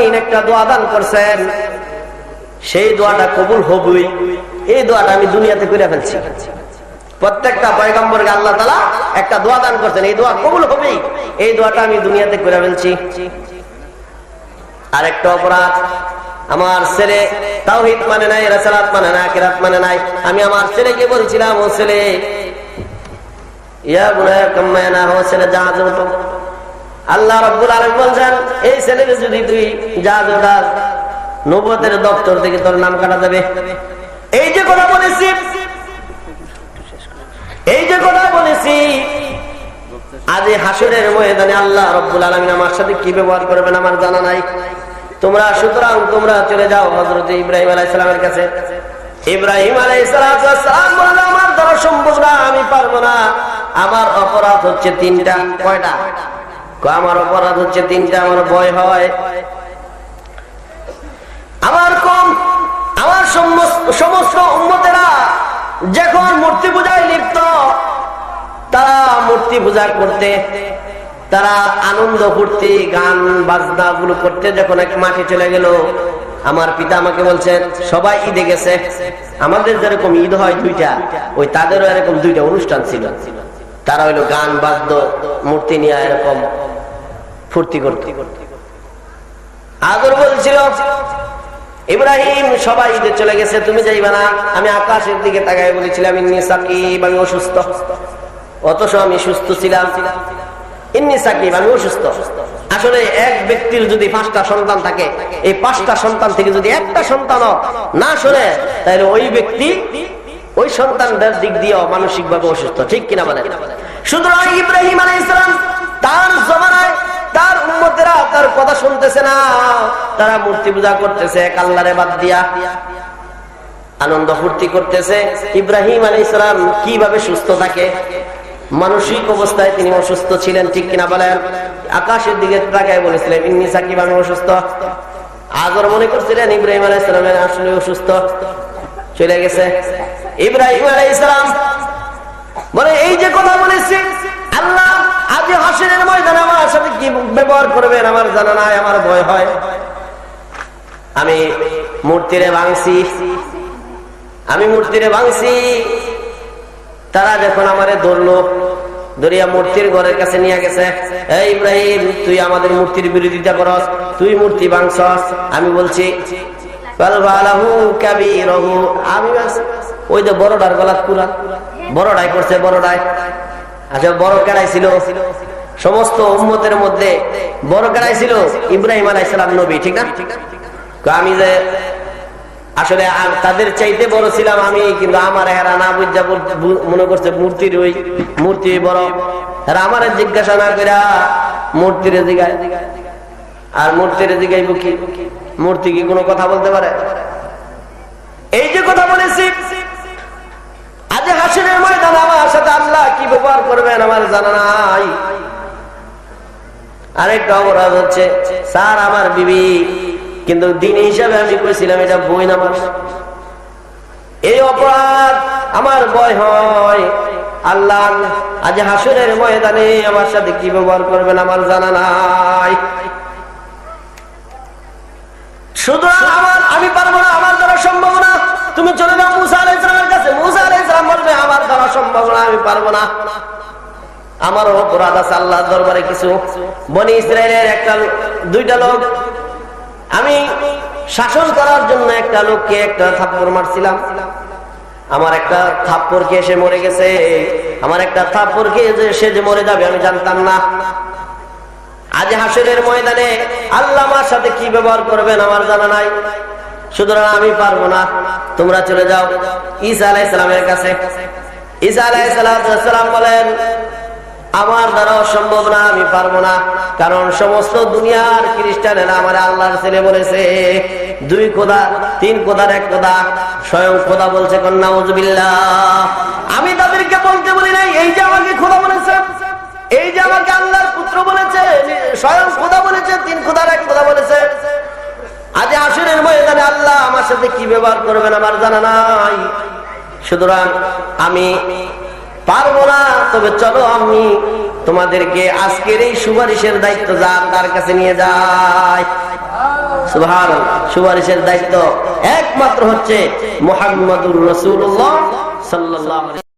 আলমিন একটা দোয়া দান করছেন। সেই দোয়াটা কবুল হবই। এই দোয়াটা আমি দুনিয়াতে করে ফেলছি। প্রত্যেকটা পয়গম্বরকে আল্লাহ তালা একটা দোয়া দান করছেন। এই দোয়া কবুল হবেই। এই দোয়াটা আমি দুনিয়াতে করে ফেলছি। আরেকটা অপরাধ, আমার ছেলে তাওহিদ মানে নাই, রাসালাত মানে না কিরাত মানে নাই। আমি আমার ছেলেকে বলছিলাম, ও ছেলে, ইয়া বুনায়া কাম্মায়া না হো ছেলে জাহাজ উঠো আল্লাহ রব্বুল আলম বলছেন এই ছেলেকে যদি তুই জাহাজ ওঠাস নবতের দপ্তর থেকে তোর নাম কাটা যাবে। এই যে কথা বলেছি এই যে কথা বলেছি আজ এই হাসুরের ময়দানে আল্লাহ রব্বুল আলমিন আমার সাথে কি ব্যবহার করবেন আমার জানা নাই। তোমরা সুতরাং তোমরা চলে যাও হজরত ইব্রাহিম আলাইসালামের কাছে। ইব্রাহিম আলাইসালাম বলল আমার দ্বারা সম্ভব না আমি পারব না। আমার অপরাধ হচ্ছে তিনটা কয়টা? কয়, আমার অপরাধ হচ্ছে তিনটা, আমার ভয় হয়। আমার কম আমার সমস্ত উন্মতেরা যখন মূর্তি পূজায় লিপ্ত, তারা মূর্তি পূজা করতে, তারা আনন্দ ফুর্তি গান, বাজনা গুলো করতে যখন এক মাঠে চলে গেল, আমার পিতা আমাকে বলছে সবাই ঈদে গেছে। আমাদের যেরকম ঈদ হয় দুইটা, ওই তাদেরও এরকম দুইটা অনুষ্ঠান ছিল। তারা হইল গান বাদ্য মূর্তি নিয়ে এরকম ফুর্তি করতে। আদর বলছিল, ইব্রাহিম, সবাই ঈদে চলে গেছে, তুমি যাইবা না? আমি আকাশের দিকে তাকাই বলেছিলাম, ইন্নি সাকিব, আমি অসুস্থ। অথচ আমি সুস্থ ছিলাম। ইন্নি সাকিব, আমি অসুস্থ। আসলে এক ব্যক্তির যদি পাঁচটা সন্তান থাকে, এই পাঁচটা সন্তান থেকে যদি একটা সন্তান না শোনে, তাহলে ওই ব্যক্তি ওই সন্তানদের দিক দিয়েও মানসিক ভাবে অসুস্থ। ঠিক কিনা বলেন? সুতরাং ইব্রাহিম আলাই ইসলাম তার জমানায় তার উম্মতেরা তার কথা শুনতেছে না। তারা মূর্তি পূজা করতেছে, এক আল্লাহরে বাদ দিয়া। আনন্দ ফুর্তি করতেছে। ইব্রাহিম আলী ইসলাম কীভাবে সুস্থ থাকে? মানসিক অবস্থায় তিনি অসুস্থ ছিলেন, ঠিক কিনা বলেন? আকাশের দিকে তাকায় বলেছিলেন, ইন্নি সাকিব, আমি অসুস্থ। আগর মনে করছিলেন, ইব্রাহিম আলাই ইসলামের আসলে অসুস্থ। চলে গেছে। ইব্রাহিম আলাই ইসলাম বলে, এই যে কথা বলেছি, আল্লাহ ব্যবহার করবেন, আমার জানা নাই, আমার ভয় হয়। আমি মূর্তিরে ভাঙছি। আমি মূর্তিরে ভাঙছি। তারা যখন আমারে ধরলো দরিয়া মূর্তির ঘরের কাছে নিয়ে গেছে, এই ইব্রাহিম, তুই আমাদের মূর্তির বিরোধিতা করস, তুই মূর্তি ভাঙছস? আমি বলছি ওই যে বড়টার গলাত পুরা বড়টাই করছে বড়টাই। আচ্ছা বড় কেড়াই ছিল? সমস্ত উম্মতের মধ্যে বড় কেড়াই ছিল? ইব্রাহিম আলাইসালাম নবী, ঠিক না? আমি যে আসলে তাদের চাইতে বড় ছিলাম আমি, কিন্তু আমার হেরা না বুঝা মনে করছে মূর্তির ওই মূর্তি বড়। হেরা আমার জিজ্ঞাসা না করে মূর্তির জিগায় আর মূর্তির জিগাইব কি মূর্তি কি কোনো কথা বলতে পারে? এই যে কথা বলেছি, আজ হাসিনের ময়দান আমার সাথে আল্লাহ কি ব্যবহার করবেন আমার জানা নাই। আরেকটা অপরাধ হচ্ছে, স্যার আমার বিবি, কিন্তু দিন হিসাবে আমি কইছিলাম এটা বই নামাজ এই অপরাধ আমার ভয় হয়। আল্লাহ আজ হাসুরের ময়দানে আমার সাথে কি ব্যবহার করবেন আমার জানা নাই। শুধু আমার, আমি পারব না, আমার দ্বারা সম্ভব না। তুমি চলে যাও মুসা আলাই ইসলামের কাছে, মুসা আলাই ইসলাম বলবে, আমার দ্বারা সম্ভব না, আমি পারব না। আমার অপরাধ আছে আল্লাহ দরবারে কিছু। বনি ইসরায়েলের একটা দুইটা লোক। আমি শাসন করার জন্য একটা লোককে একটা থাপ্পড় মারছিলাম। আমার একটা থাপ্পড়কে এসে মরে গেছে। আমার একটা থাপ্পড়কে যে সে যে মরে যাবে, আমি জানতাম না। আজ হাসিরের ময়দানে আল্লাহ আমার সাথে কি ব্যবহার করবেন আমার জানা নাই। সুতরাং আমি পারব না। তোমরা চলে যাও। ঈসা আলাহ ইসলামের কাছে। ঈসা আলাহ সালাম বলেন আমার দ্বারা সম্ভব না, আমি পারব না। কারণ সমস্ত দুনিয়ার খ্রিস্টানেরা আমার আল্লাহর ছেলে বলেছে। দুই খোদা তিন খোদার এক খোদা স্বয়ং খোদা বলছে, কন্যা উজবিল্লা আমি তাদেরকে বলতে বলি নাই, এই যে আমাকে খোদা বলেছে, এই যে আমাকে আল্লাহর পুত্র বলেছে, স্বয়ং খোদা বলেছে, তিন খোদার এক খোদা বলেছে। আজ আসরের ময়দানে আল্লাহ আমার সাথে কি ব্যবহার করবেন আমার জানা নাই। সুতরাং আমি পারব না। তবে চলো আমি তোমাদেরকে আজকের এই সুপারিশের দায়িত্ব যার তার কাছে নিয়ে যাই। সুপারিশের দায়িত্ব একমাত্র হচ্ছে মোহাম্মদুর রসুল্লাহ সাল্লাহ